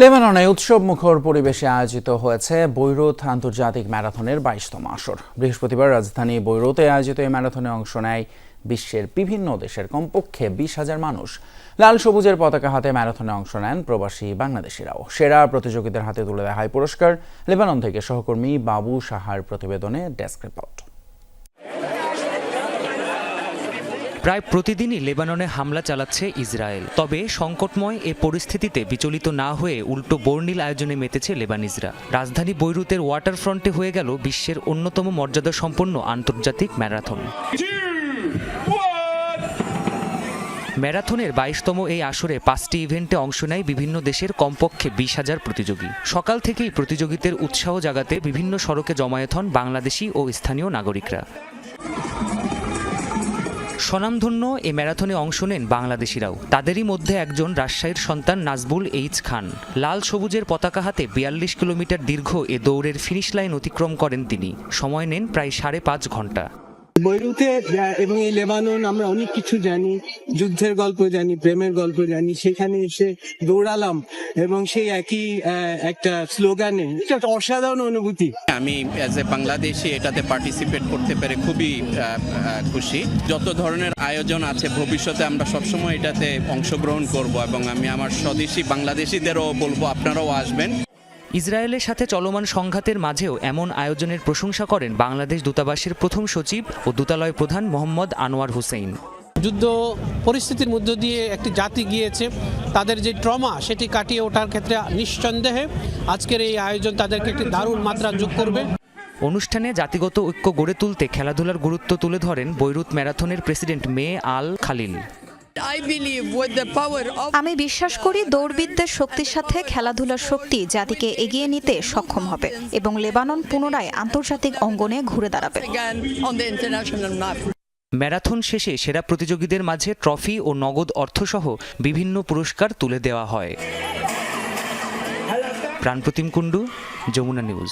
লেবাননে উৎসব মুখর পরিবেশে আয়োজিত হয়েছে বৈরুত আন্তর্জাতিক ম্যারাথনের বাইশতম আসর। বৃহস্পতিবার রাজধানী বৈরুতে আয়োজিত এই ম্যারাথনে অংশ নেয় বিশ্বের বিভিন্ন দেশের কমপক্ষে বিশ হাজার মানুষ। লাল সবুজের পতাকা হাতে ম্যারাথনে অংশ নেন প্রবাসী বাংলাদেশিরাও। সেরা প্রতিযোগীদের হাতে তুলে দেওয়া হয় পুরস্কার। লেবানন থেকে সহকর্মী বাবু সাহার প্রতিবেদনে ডেস্ক রিপোর্ট প্রায় প্রতিদিনই লেবাননে হামলা চালাচ্ছে ইসরায়েল। তবে সংকটময় এ পরিস্থিতিতে বিচলিত না হয়ে উল্টো বর্ণিল আয়োজনে মেতেছে লেবানিজরা। রাজধানী বৈরুতের ওয়াটারফ্রন্টে হয়ে গেল বিশ্বের অন্যতম মর্যাদা সম্পন্ন আন্তর্জাতিক ম্যারাথন। ম্যারাথনের বাইশতম এই আসরে পাঁচটি ইভেন্টে অংশ নেয় বিভিন্ন দেশের কমপক্ষে বিশ হাজার প্রতিযোগী। সকাল থেকেই প্রতিযোগিতার উৎসাহ জাগাতে বিভিন্ন সড়কে জমায়েত হন বাংলাদেশি ও স্থানীয় নাগরিকরা। স্বনামধন্য এ ম্যারাথনে অংশ নেন বাংলাদেশিরাও। তাদেরই মধ্যে একজন রাজশাহীর সন্তান নাজবুল এইচ খান। লাল সবুজের পতাকা হাতে বিয়াল্লিশ কিলোমিটার দীর্ঘ এ দৌড়ের ফিনিশ লাইন অতিক্রম করেন তিনি। সময় নেন প্রায় সাড়ে পাঁচ ঘণ্টা বৈরুতে এবং এই লেবানন আমরা অনেক কিছু জানি, যুদ্ধের গল্প জানি, প্রেমের গল্প জানি, সেখানে এসে দৌড়ালাম, এবং সেই একই একটা স্লোগানে, এটা অসাধারণ অনুভূতি। আমি অ্যাজ এ বাংলাদেশি এটাতে পার্টিসিপেট করতে পেরে খুবই খুশি। যত ধরনের আয়োজন আছে, ভবিষ্যতে আমরা সবসময় এটাতে অংশগ্রহণ করব, এবং আমি আমার স্বদেশি বাংলাদেশিদেরও বলব, আপনারাও আসবেন। ইসরায়েলের সাথে চলমান সংঘাতের মাঝেও এমন আয়োজনের প্রশংসা করেন বাংলাদেশ দূতাবাসের প্রথম সচিব ও দূতালয় প্রধান মোহাম্মদ আনোয়ার হোসেন যুদ্ধ পরিস্থিতির মধ্য দিয়ে একটি জাতি গিয়েছে তাদের যে ট্রমা সেটি কাটিয়ে ওঠার ক্ষেত্রে নিঃসন্দেহে আজকের এই আয়োজন তাদেরকে একটি দারুণ মাত্রা যোগ করবে। অনুষ্ঠানে জাতিগত ঐক্য গড়ে তুলতে খেলাধুলার গুরুত্ব তুলে ধরেন বৈরুত ম্যারাথনের প্রেসিডেন্ট মে আল খালিল। আমি বিশ্বাস করি দৌড়বিদদের শক্তির সাথে খেলাধুলার শক্তি জাতিকে এগিয়ে নিতে সক্ষম হবে এবং লেবানন পুনরায় আন্তর্জাতিক অঙ্গনে ঘুরে দাঁড়াবে. ম্যারাথন শেষে সেরা প্রতিযোগীদের মাঝে ট্রফি ও নগদ অর্থসহ বিভিন্ন পুরস্কার তুলে দেওয়া হয়। প্রাণপ্রতিম কুণ্ডু যমুনা নিউজ।